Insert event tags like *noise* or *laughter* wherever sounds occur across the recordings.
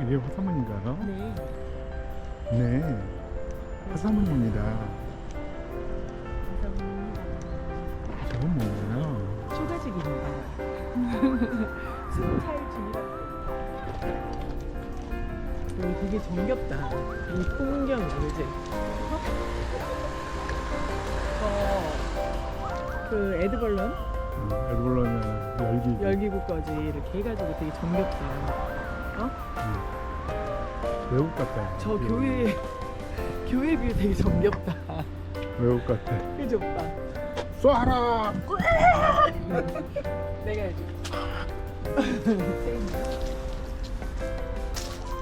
이게 화사문인가요? 네. 네. 화사문입니다. 저건 뭐예요? 초가집입니다. *laughs* 순찰 중이라고. 여기 되게 정겹다. 이 풍경 모르지? 어? 어, 그 에드벌런 음, 에드벌런의 열기. 열기구까지 이렇게 해가지고 되게 정겹다. 외국 같다. 저 교회 *laughs* 교회 뷰 되게 정겹다. 외국 같아. *laughs* 그죠 오빠? 쏴라! *laughs* 내가 해줘.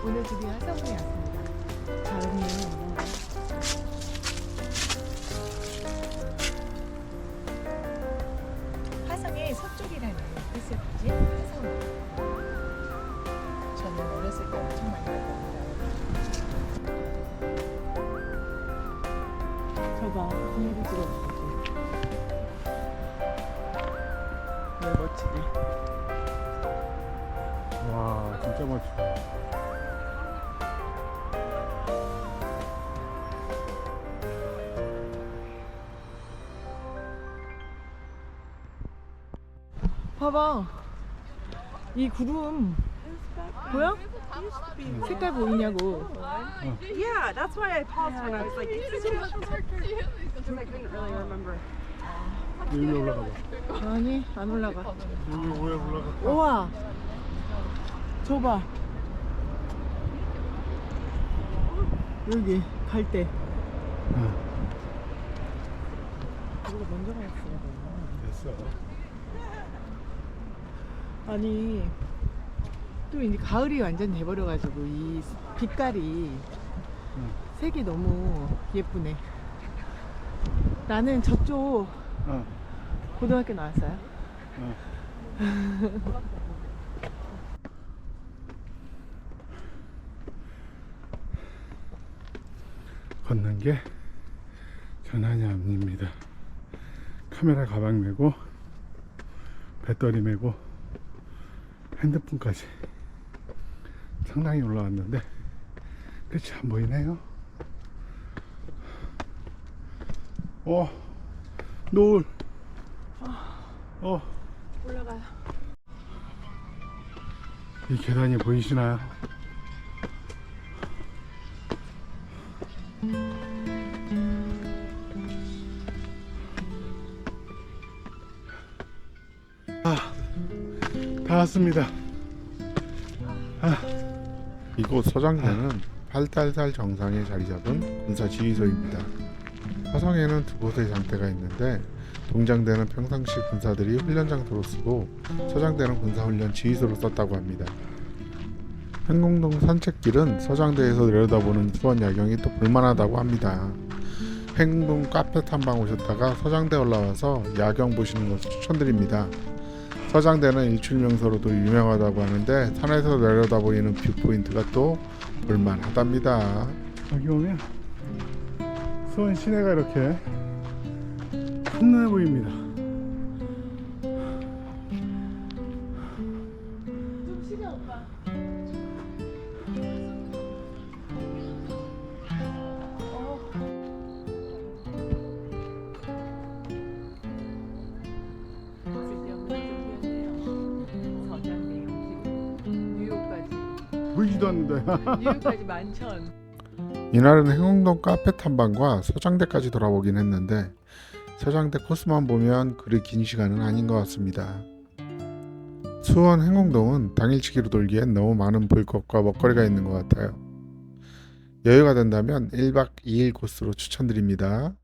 오늘 드디어 화성에 왔습니다. 뭔가 화성의 서쪽이라는 뜻이었지. 저봐, 비행기 찍어줄게. 왜 멋지게. 와, 진짜 멋지다. 봐봐. 이 구름 보여? 색깔 보이냐고. Yeah, that's why I paused when I was like, this is because I couldn't really remember. 여기 올라가 봐. 아니 안 올라가. 여기 왜 올라가? 우와. 저봐. 여기 갈 때. 응, 우리가 먼저 갔어야 돼. 됐어. 아니 또 이제 가을이 완전 돼버려가지고 이 빛깔이 색이 너무 예쁘네. 나는 저쪽 어, 고등학교 나왔어요. 어. *laughs* 걷는 게 장난이 아닙니다. 카메라 가방 메고 배터리 메고 핸드폰까지 상당히 올라왔는데 끝이 안 보이네요. 어, 노을. 어, 올라가요. 이 계단이 보이시나요? 아, 다 왔습니다. 이곳 서장대는 팔달달 정상에 자리 잡은 군사 지휘소입니다. 화성에는 두 곳의 장대가 있는데 동장대는 평상시 군사들이 훈련 장소로 쓰고 서장대는 군사훈련 지휘소로 썼다고 합니다. 행궁동 산책길은 서장대에서 내려다보는 수원 야경이 또 볼만하다고 합니다. 행궁동 카페 탐방 오셨다가 서장대 올라와서 야경 보시는 것을 추천드립니다. 서장대는 일출명소로도 유명하다고 하는데 산에서 내려다 보이는 뷰포인트가 또 볼만하답니다. 여기 오면 수원 시내가 이렇게 한눈에 보입니다. 보이지도 않는데. 뉴욕까지 만천. *laughs* 이날은 행궁동 카페 탐방과 서장대까지 돌아보긴 했는데 서장대 코스만 보면 그리 긴 시간은 아닌 것 같습니다. 수원 행궁동은 당일치기로 돌기엔 너무 많은 볼 것과 먹거리가 있는 것 같아요. 여유가 된다면 1박 2일 코스로 추천드립니다.